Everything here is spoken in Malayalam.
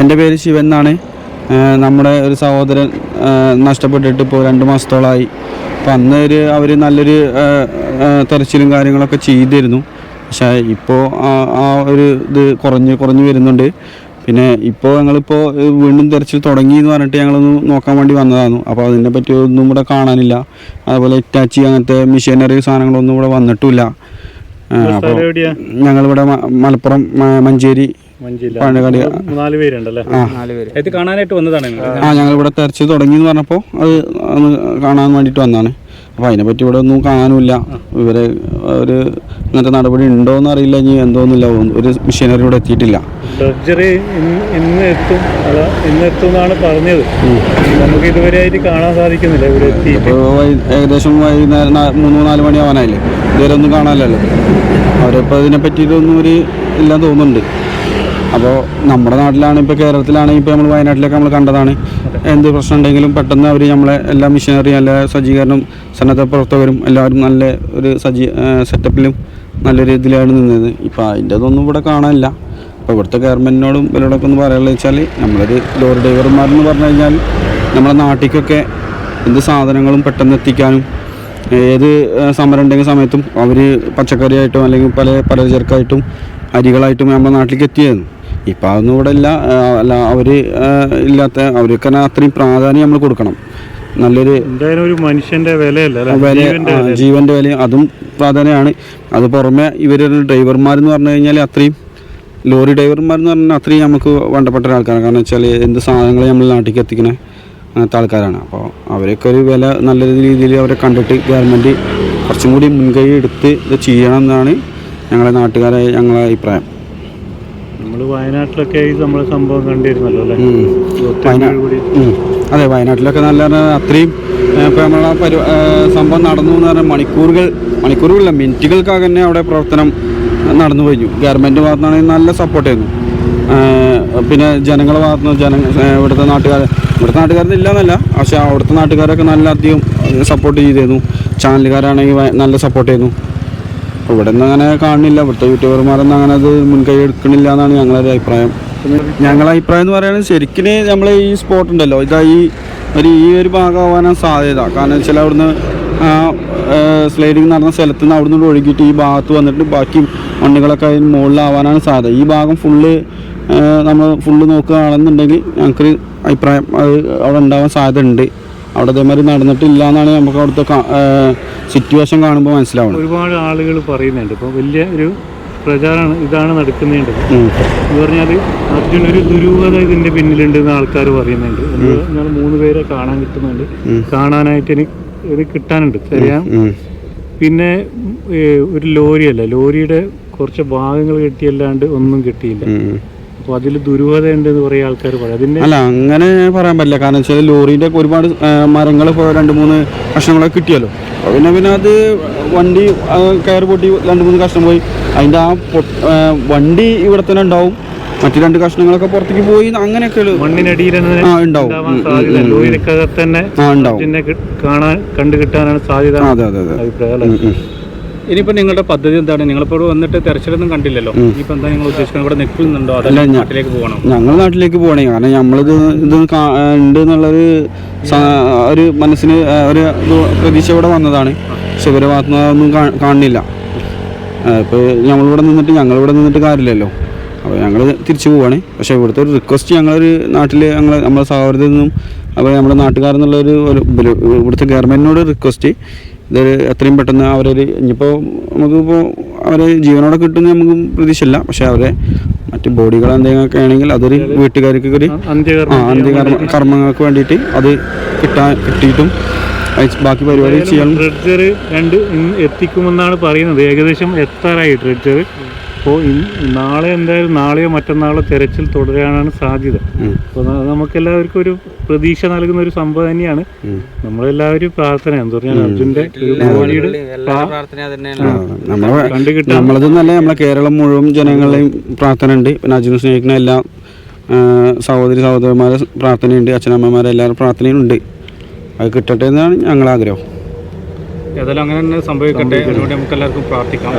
എന്റെ പേര് ശിവൻ എന്നാണ്. നമ്മുടെ ഒരു സഹോദരൻ നഷ്ടപ്പെട്ടിട്ട് ഇപ്പോൾ രണ്ട് മാസത്തോളമായി അപ്പം അന്ന് ഒരു അവർ നല്ലൊരു തെരച്ചിലും കാര്യങ്ങളൊക്കെ ചെയ്തിരുന്നു. പക്ഷേ ഇപ്പോൾ ആ- ഒരു ഇത് കുറഞ്ഞ് കുറഞ്ഞ് വരുന്നുണ്ട്. പിന്നെ ഇപ്പോൾ ഞങ്ങളിപ്പോൾ വീണ്ടും തെരച്ചിൽ തുടങ്ങി എന്ന് പറഞ്ഞിട്ട് ഞങ്ങളൊന്ന് നോക്കാൻ വേണ്ടി വന്നതാണ് അപ്പോൾ അതിനെ പറ്റി ഒന്നും ഇവിടെ കാണാനില്ല. അതുപോലെ ഇറ്റാച്ചി അങ്ങനത്തെ മെഷീനറി സാധനങ്ങളൊന്നും ഇവിടെ വന്നിട്ടില്ല അപ്പോൾ ഞങ്ങളിവിടെ മലപ്പുറം മ- പഴയകാടി നാല് പേര്. ഇത് കാണാനായിട്ട് വന്നതാണ് ആ ഞങ്ങൾ ഇവിടെ തെരച്ചു തുടങ്ങി എന്ന് പറഞ്ഞപ്പോൾ അത് ഒന്ന് കാണാൻ വേണ്ടിയിട്ട് വന്നതാണ്. അപ്പോൾ അതിനെപ്പറ്റി ഇവിടെ ഒന്നും കാണാനുമില്ല. ഇവരെ ഒരു ഇങ്ങനത്തെ നടപടി ഉണ്ടോ എന്ന് അറിയില്ല ഇനി എന്തോന്നില്ല. ഒരു മെഷീനറി ഇവിടെ എത്തിയിട്ടില്ല. സർജറി ഇന്ന് എത്തും. അല്ല ഇന്ന് എത്തും എന്നാണ് പറഞ്ഞത്. നമുക്ക് ഇതുവരെ ആയിട്ട് കാണാൻ സാധിക്കുന്നില്ല ഇവിടെ എത്തി ഇപ്പോൾ ഏകദേശം വൈകുന്നേരം മൂന്ന് നാല് മണി ആവാനായില്ലേ ഇതുവരെ ഒന്നും കാണാനല്ലോ അവരിപ്പോൾ ഇതിനെ പറ്റിയിട്ടൊന്നും ഒരു ഇല്ലാന്ന് തോന്നുന്നുണ്ട്. അപ്പോൾ നമ്മുടെ നാട്ടിലാണ് ഇപ്പോൾ കേരളത്തിലാണ് ഇപ്പോൾ നമ്മൾ വയനാട്ടിലൊക്കെ നമ്മൾ കണ്ടതാണ്. എന്ത് പ്രശ്നം ഉണ്ടെങ്കിലും പെട്ടെന്ന് അവർ നമ്മളെ എല്ലാ മെഷീനറി എല്ലാ സജ്ജീകരണം സന്നദ്ധ പ്രവർത്തകരും എല്ലാവരും നല്ല ഒരു സജ്ജീ സെറ്റപ്പിലും നല്ലൊരു ഇതിലാണ് നിന്നത്. ഇപ്പോൾ അതിന്റെ അതൊന്നും ഇവിടെ കാണാനില്ല. അപ്പോൾ ഇവിടുത്തെ ഗവൺമെന്റിനോടും ഇവരോടൊക്കെ ഒന്ന് പറയാനുള്ളത് വെച്ചാൽ നമ്മളൊരു ലോറി ഡ്രൈവർമാരെന്ന് പറഞ്ഞു കഴിഞ്ഞാൽ നമ്മുടെ നാട്ടിലേക്കൊക്കെ എന്ത് സാധനങ്ങളും പെട്ടെന്ന് എത്തിക്കാനും ഏത് സമരം ഉണ്ടെങ്കിൽ സമയത്തും അവർ പച്ചക്കറിയായിട്ടും അല്ലെങ്കിൽ പല പലചരക്കായിട്ടും അരികളായിട്ടും നമ്മുടെ നാട്ടിലേക്ക് എത്തിയായിരുന്നു. ഇപ്പം അതൊന്നും ഇവിടെ ഇല്ല അല്ല അവർ ഇല്ലാത്ത അവർക്ക് തന്നെ അത്രയും പ്രാധാന്യം നമ്മൾ കൊടുക്കണം. നല്ലൊരു ഒരു മനുഷ്യന്റെ വിലയല്ല വില ജീവന്റെ വില അതും പ്രാധാന്യമാണ്. അത് പുറമെ ഇവരുടെ ഡ്രൈവർമാരെന്ന് പറഞ്ഞു കഴിഞ്ഞാൽ അത്രയും ലോറി ഡ്രൈവർമാരെന്ന് പറഞ്ഞാൽ അത്രയും നമുക്ക് വേണ്ടപ്പെട്ട ആൾക്കാരാണ്. കാരണം വെച്ചാൽ എന്ത് സാധനങ്ങൾ നമ്മൾ നാട്ടിലേക്ക് എത്തിക്കണേ അങ്ങനത്തെ ആൾക്കാരാണ്. അപ്പോൾ അവരൊക്കെ ഒരു വില നല്ല രീതിയിൽ അവരെ കണ്ടിട്ട് ഗവൺമെന്റ് കുറച്ചും കൂടി മുൻകൈ എടുത്ത് ഇത് ചെയ്യണം എന്നാണ് ഞങ്ങളുടെ നാട്ടുകാരെ ഞങ്ങളുടെ അഭിപ്രായം. നമ്മൾ വയനാട്ടിലൊക്കെ ഈ നമ്മളെ സംഭവം കണ്ടിരുന്നല്ലോ അല്ലേ. അതെ വയനാട്ടിലൊക്കെ നല്ല ഇപ്പോൾ നമ്മൾ ആ പരി സംഭവം നടന്നു എന്ന് പറഞ്ഞാൽ മണിക്കൂറുകൾ മണിക്കൂറുകളില്ല മിനിറ്റുകൾക്കാകെ തന്നെ അവിടെ പ്രവർത്തനം നടന്നു കഴിഞ്ഞു. ഗവൺമെന്റ് ഭാഗത്തുനിന്നാണെങ്കിൽ നല്ല സപ്പോർട്ട് ചെയ്യുന്നു പിന്നെ ജനങ്ങളെ ഭാഗത്തുനിന്ന് ജന ഇവിടുത്തെ നാട്ടുകാർ ഇവിടുത്തെ നാട്ടുകാരൊന്നും ഇല്ലെന്നല്ല പക്ഷേ അവിടുത്തെ നാട്ടുകാരൊക്കെ നല്ല അധികം സപ്പോർട്ട് ചെയ്തിരുന്നു. ചാനലുകാരാണെങ്കിൽ നല്ല സപ്പോർട്ട് ചെയ്യുന്നു ഇവിടെ നിന്ന് അങ്ങനെ കാണുന്നില്ല ഇവിടുത്തെ യൂട്യൂബർമാരൊന്നും അങ്ങനെ അത് മുൻകൈ എടുക്കണില്ല എന്നാണ് ഞങ്ങളുടെ അഭിപ്രായം. ഞങ്ങളുടെ അഭിപ്രായം എന്ന് പറയുന്നത് ശരിക്കും നമ്മൾ ഈ സ്പോട്ട് ഉണ്ടല്ലോ. ഇതാ ഈ ഒരു ഈ ഒരു ഭാഗമാവാനാണ് സാധ്യത. കാരണം വെച്ചാൽ അവിടുന്ന് സ്ലൈഡിങ് നടന്ന സ്ഥലത്ത് നിന്ന് അവിടുന്ന് ഒഴുകിയിട്ട് ഈ ഭാഗത്ത് വന്നിട്ട് ബാക്കി മണ്ണുകളൊക്കെ അതിന് മുകളിലാവാനാണ് സാധ്യത. ഈ ഭാഗം ഫുള്ള് നമ്മൾ ഫുള്ള് നോക്കുകയാണെന്നുണ്ടെങ്കിൽ ഞങ്ങൾക്ക് അഭിപ്രായം അത് അവിടെ ഉണ്ടാവാൻ സാധ്യത ഉണ്ട് അവിടെ അതേമാതിരി നടന്നിട്ടില്ല എന്നാണ് നമുക്ക് അവിടുത്തെ സിറ്റുവേഷൻ കാണുമ്പോൾ മനസ്സിലാവുന്നത്. ഒരുപാട് ആളുകൾ പറയുന്നുണ്ട്. ഇപ്പോൾ വലിയ ഒരു പ്രചാരമാണ് ഇതാണ് നടക്കുന്നുണ്ട് എന്ന് പറഞ്ഞാൽ അർജുൻ ഒരു ദുരൂഹത ഇതിന്റെ പിന്നിലുണ്ട് എന്ന് ആൾക്കാർ പറയുന്നുണ്ട്. എന്നാൽ മൂന്ന് പേരെ കാണാൻ കിട്ടുന്നുണ്ട്. കാണാനായിട്ട് എനിക്ക് ഇത് കിട്ടാനുണ്ട്. അറിയാം പിന്നെ ഒരു ലോറിയല്ല ലോറിയുടെ കുറച്ച് ഭാഗങ്ങൾ കിട്ടിയല്ലാണ്ട് ഒന്നും കിട്ടിയില്ല. അപ്പോൾ അതിൽ ദുരൂഹത ഉണ്ടെന്ന് ആൾക്കാർ പറയും. അതിന്റെ അല്ല അങ്ങനെ പറയാൻ പറ്റില്ല. കാരണം വെച്ചാൽ ലോറിന്റെ ഒക്കെ ഒരുപാട് മരങ്ങൾ ഇപ്പോൾ രണ്ട് മൂന്ന് കഷ്ണങ്ങളൊക്കെ കിട്ടിയല്ലോ. പിന്നെ പിന്നെ അത് വണ്ടി കയർ പൊട്ടി രണ്ട് മൂന്ന് കഷ്ണം പോയി. അതിന്റെ ആ വണ്ടി ഇവിടെ തന്നെ ഉണ്ടാവും. മറ്റു രണ്ട് കഷ്ണങ്ങളൊക്കെ പുറത്തേക്ക് പോയി അങ്ങനെയൊക്കെ മണ്ണിനടിയിൽ ഉണ്ടാവും. ലോറിക്കകത്ത് തന്നെ കാണാൻ കണ്ടു കിട്ടാനാണ് സാധ്യത അതെ അതെ അതെ. ഇനിയിപ്പോൾ നിങ്ങളുടെ പദ്ധതി എന്താണ്? നിങ്ങളിപ്പോൾ ഇവിടെ വന്നിട്ട് തെരച്ചിലൊന്നും കണ്ടില്ലല്ലോ. ഇപ്പൊ എന്താ നിങ്ങൾ ഉദ്ദേശിക്കുന്നത്? ഇവിടെ നിൽക്കുന്നുണ്ടോ അതല്ല നാട്ടിലേക്ക് പോകണം? ഞങ്ങൾ നാട്ടിലേക്ക് പോകണേ. കാരണം നമ്മളിത് ഇത് ഉണ്ട് എന്നുള്ളൊരു ഒരു മനസ്സിന് ഒരു പ്രതീക്ഷ ഇവിടെ വന്നതാണ്. പക്ഷെ ഇവരെ കാണുന്നില്ല ഇപ്പോൾ ഞങ്ങളിവിടെ നിന്നിട്ട് ഞങ്ങളിവിടെ നിന്നിട്ട് കാര്യമില്ലല്ലോ. അപ്പോൾ ഞങ്ങൾ തിരിച്ചു പോവാണ്. പക്ഷേ ഇവിടുത്തെ ഒരു റിക്വസ്റ്റ് ഞങ്ങളൊരു നാട്ടിൽ ഞങ്ങൾ നമ്മളെ സഹോദരത്തിൽ നിന്നും അപ്പോൾ നമ്മുടെ നാട്ടുകാരെന്നുള്ളൊരു ഒരു ഇവിടുത്തെ ഗവൺമെന്റിനോട് റിക്വസ്റ്റ് ഇതൊരു എത്രയും പെട്ടെന്ന് അവരൊരു ഇനിയിപ്പോൾ നമുക്കിപ്പോൾ അവരെ ജീവനോടെ കിട്ടുന്ന നമുക്ക് പ്രതീക്ഷയില്ല. പക്ഷെ അവരെ മറ്റ് ബോഡികൾ എന്തെങ്കിലുമൊക്കെ ആണെങ്കിൽ അതൊരു വീട്ടുകാർക്ക് ഒരു അന്ത്യകർമ്മം കർമ്മങ്ങൾക്ക് വേണ്ടിയിട്ട് അത് കിട്ടാൻ കിട്ടിയിട്ടും ബാക്കി പരിപാടി ചെയ്യാൻ ഡ്രഡ്ജർ രണ്ട് എത്തിക്കുമെന്നാണ് പറയുന്നത്. ഏകദേശം എത്താറായി ഡ്രഡ്ജർ അപ്പോൾ നാളെ എന്തായാലും നാളെയോ മറ്റന്നാളോ തിരച്ചിൽ തുടരാനാണ് സാധ്യത. അപ്പോൾ നമുക്കെല്ലാവർക്കും ഒരു പ്രതീക്ഷ നൽകുന്ന ഒരു സംഭവം തന്നെയാണ്. നമ്മളെല്ലാവരും പ്രാർത്ഥന എന്ന് പറഞ്ഞാൽ അർജുന്റെ ഒരു നല്ല പ്രാർത്ഥന തന്നെ ആ, നമ്മളെ കേരളം മുഴുവൻ ജനങ്ങളെയും പ്രാർത്ഥന ഉണ്ട്. പിന്നെ അർജുന സ്നേഹിക്കുന്ന എല്ലാ സഹോദരി സഹോദരന്മാരെ പ്രാർത്ഥനയുണ്ട്. അച്ഛനമ്മമാരെ എല്ലാവരും പ്രാർത്ഥനയും ഉണ്ട് അത് കിട്ടട്ടെ എന്നാണ് ഞങ്ങളെ ആഗ്രഹം ഏതായാലും അങ്ങനെ തന്നെ സംഭവിക്കട്ടെ. അതിനുവേണ്ടി നമുക്ക് എല്ലാവർക്കും പ്രാർത്ഥിക്കാം.